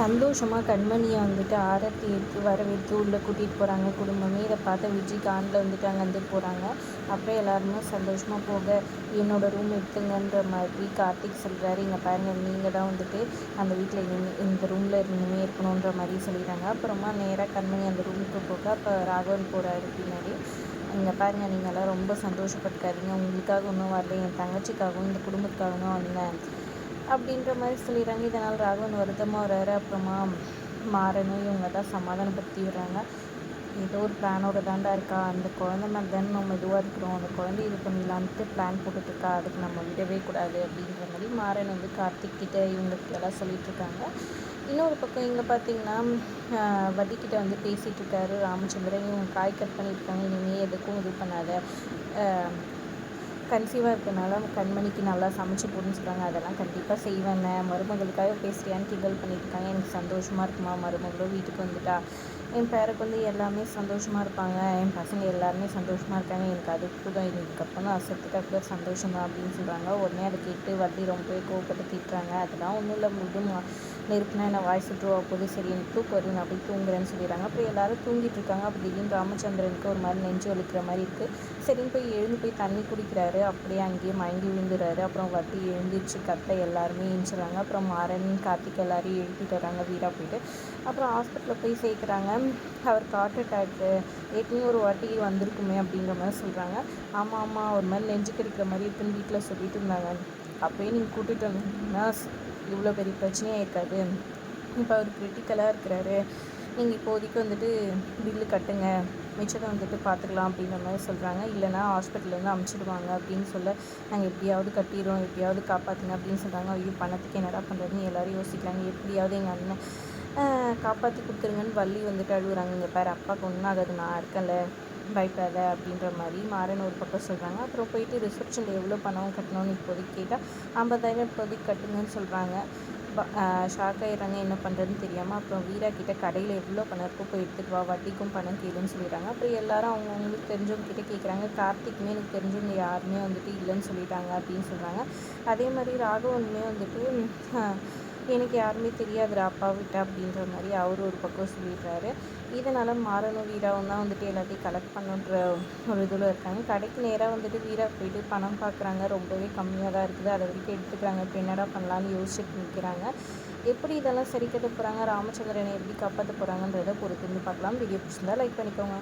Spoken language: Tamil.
சந்தோஷமாக கண்மணியை வந்துட்டு ஆரத்தி எடுத்து வரவேற்று உள்ளே கூட்டிகிட்டு போகிறாங்க. குடும்பமே இதை பார்த்து விஜய் காண்டில் வந்துட்டு அங்கேருந்து போகிறாங்க. அப்புறம் எல்லாருமே சந்தோஷமாக போக என்னோடய ரூம் எடுத்துங்கன்ற மாதிரி கார்த்திக் சொல்கிறாரு இங்கே பாருங்கள் நீங்கள் தான் வந்துட்டு அந்த வீட்டில் இனிமே இந்த ரூமில் இனிமே இருக்கணுன்ற மாதிரி சொல்லிடுறாங்க. அப்புறமா நேராக கண்மணி அந்த ரூமுக்கு போக அப்போ ராகவன் போகிறாரு பின்னாடி. இங்கே பாருங்கள் நீங்கள்லாம் ரொம்ப சந்தோஷப்பட்டுக்காதீங்க. உங்களுக்காக ஒன்றும் வரல. என் தங்கச்சிக்காகவும் இந்த குடும்பத்துக்காகவும் வந்தேன். அப்படின்ற மாதிரி சொல்லிடுறாங்க. இதனால் ராகவன் வருத்தமாக வர்றாரு. அப்புறமா மாறணும் இவங்க தான் சமாதானப்படுத்தி விடுறாங்க ஏதோ ஒரு பிளானோட தாண்டா இருக்கா? அந்த குழந்த மாதிரி தானே நம்ம இதுவாக இருக்கிறோம். அந்த குழந்தை இது பண்ணிடலான்ட்டு பிளான் போட்டுட்ருக்கா. அதுக்கு நம்ம விடவே கூடாது அப்படின்ற மாதிரி மாறன் வந்து கார்த்திக் கிட்ட இவங்களுக்கு எல்லாம் சொல்லிகிட்ருக்காங்க இன்னொரு பக்கம் இங்கே பார்த்தீங்கன்னா வட்டிக்கிட்ட வந்து பேசிகிட்டு இருக்காரு ராமச்சந்திரன் இவங்க காய் கட் பண்ணியிருக்காங்க. இனிமேல் எதுக்கும் இது பண்ணாத. கன்சீவாக இருக்கனால கண்மணிக்கு நல்லா சமைச்சு போடுன்னு சொல்கிறாங்க அதெல்லாம் கண்டிப்பாக செய்வேன் மருமகளுக்காக பேசுகிறியான்னு கிண்டல் பண்ணியிருக்காங்க எனக்கு சந்தோஷமாக இருக்குமா? மருமகளும் வீட்டுக்கு வந்துட்டா? என் பேருக்கு வந்து எல்லாமே சந்தோஷமாக இருப்பாங்க. என் பசங்க எல்லாருமே சந்தோஷமாக இருக்காங்க. எனக்கு அது கூட இதுக்கப்புறம் தான் அசத்துக்காக கூட சந்தோஷம் தான் அப்படின்னு சொல்கிறாங்க உடனே அதை கேட்டு வட்டி ரொம்பவே கோவப்பட்டு திட்டுறாங்க. அதெல்லாம் ஒன்றும் இல்லை வீட்டில் நெருப்புனா என்ன வாய்ஸ் சுற்றுவா போது சரி எனக்கு தூக்கம் வருது நான் போய் தூங்குறேன்னு சொல்லிடுறாங்க. அப்புறம் எல்லாரும் தூங்கிட்டு இருக்காங்க அப்போ திடீர்னு ராமச்சந்திரனுக்கு ஒரு மாதிரி நெஞ்சு வலிக்கிற மாதிரி இருக்குது சரின்னு போய் எழுந்து போய் தண்ணி குடிக்கிறாரு. அப்படியே அங்கேயே மயங்கி விழுந்துறாரு. அப்புறம் வட்டி எழுந்திரிச்சு கத்த எல்லாருமே எழுந்துறாங்க அப்புறம் மாறன் கார்த்திக் எல்லாரையும் எழுப்பிட்டு வராங்க வீடாக போயிட்டு. அப்புறம் ஹாஸ்பிட்டலில் போய் சேர்க்குறாங்க. அவருக்கு ஹார்ட் அட்டாக்கு ஏற்கனவே ஒரு வாட்டி வந்திருக்குமே அப்படிங்கிற மாதிரி சொல்கிறாங்க ஆமாம் ஆமாம் ஒரு மாதிரி நெஞ்சு கடிக்கிற மாதிரி இருக்குன்னு வீட்டில் சொல்லிட்டு இருந்தாங்க. அப்போயே நீங்கள் கூட்டிகிட்டு வந்தீங்கன்னா இவ்வளோ பெரிய பிரச்சனையாக இருக்காது. இப்போ அவர் கிரிட்டிக்கலாக இருக்கிறாரு. நீங்கள் இப்போதைக்கு வந்துட்டு பில்லு கட்டுங்க. மிச்சத்தை வந்துட்டு பார்த்துக்கலாம் அப்படின்ற மாதிரி சொல்கிறாங்க இல்லைனா ஹாஸ்பிட்டல்லேருந்து அமுச்சிடுவாங்க அப்படின்னு சொல்ல நாங்கள் எப்படியாவது கட்டிடுறோம். எப்படியாவது காப்பாற்றுங்க அப்படின்னு சொல்கிறாங்க ஐயோ பணத்துக்கு என்னடா பண்ணுறதுன்னு எல்லோரும் யோசிக்கிறாங்க. எப்படியாவது எங்கள் அண்ணன் காப்பாற்றி கொடுத்துருங்கன்னு வள்ளி வந்துட்டு அழுகுறாங்க. இங்கே பேர் அப்பாவுக்கு ஒன்றும் ஆகாது. நான் இருக்கல பயப்படாத அப்படின்ற மாதிரி மாறன் ஒரு பக்கம் சொல்கிறாங்க அப்புறம் போயிட்டு ரிசப்ஷனில் எவ்வளோ பணம் கட்டணும்னு இப்போதைக்கு கேட்டால் ஐம்பதாயிரம் இப்போதைக்கு கட்டுங்கன்னு சொல்கிறாங்க ஷாக் ஆகிடுறாங்க என்ன பண்ணுறதுன்னு தெரியாமல் அப்புறம் வீரா கிட்டே கடையில் எவ்வளோ பணம் இருக்கோ போய் எடுத்துகிட்டு வா வட்டிக்கும் பணம் கேளுன்னு சொல்லிடுறாங்க. அப்புறம் எல்லாரும் அவங்கவுங்களுக்கு தெரிஞ்சவங்க கிட்டே கேட்குறாங்க கார்த்திக்குமே எனக்கு தெரிஞ்சவங்க யாருமே வந்துட்டு இல்லைன்னு சொல்லிட்டாங்க அப்படின்னு சொல்கிறாங்க அதே மாதிரி ராகவனுமே வந்துட்டு எனக்கு யாருமே தெரியாதுடா அப்பா விட்டா அப்படின்ற மாதிரி அவர் ஒரு பக்கம் சொல்லிடுறாரு. இதனால் மாறணும் வீராவும் தான் வந்துட்டு எல்லாத்தையும் கலெக்ட் பண்ணுன்ற ஒரு இதில் இருக்காங்க. கடைக்கு நேராக வந்துட்டு வீரா போயிட்டு பணம் பார்க்குறாங்க ரொம்பவே கம்மியாக தான் இருக்குது. அதை வரைக்கும் எடுத்துக்கிறாங்க. இப்போ என்னடா பண்ணலான்னு யோசிச்சுட்டு நிற்கிறாங்க எப்படி இதெல்லாம் சரி கட்ட போகிறாங்க ராமச்சந்திரனை எப்படி காப்பாற்ற போகிறாங்கன்றதை பொறுத்து பார்க்கலாம். வீடியோ பிடிச்சிருந்தா லைக் பண்ணிக்கோங்க.